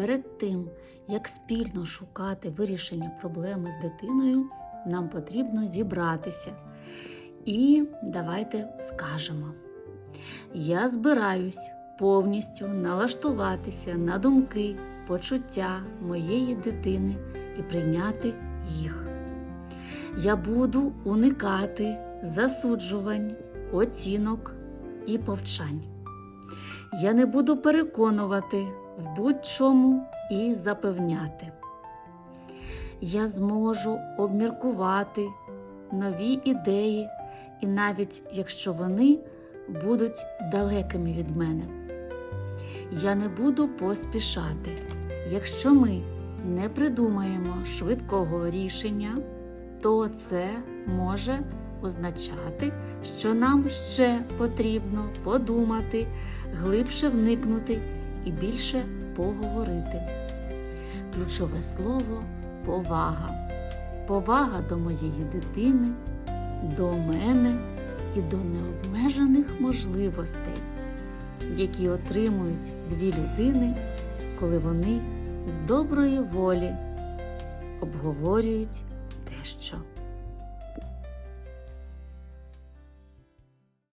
перед тим, як спільно шукати вирішення проблеми з дитиною, нам потрібно зібратися. І давайте скажемо: я збираюсь повністю налаштуватися на думки, почуття моєї дитини і прийняти їх. Я буду уникати засуджувань, оцінок і повчань. Я не буду переконувати в будь-чому і запевняти. Я зможу обміркувати нові ідеї, і навіть якщо вони будуть далекими від мене. Я не буду поспішати. Якщо ми не придумаємо швидкого рішення, то це може означати, що нам ще потрібно подумати, глибше вникнути і більше поговорити. Ключове слово повага. Повага до моєї дитини, до мене і до необмежених можливостей, які отримують дві людини, коли вони з доброї волі обговорюють те, що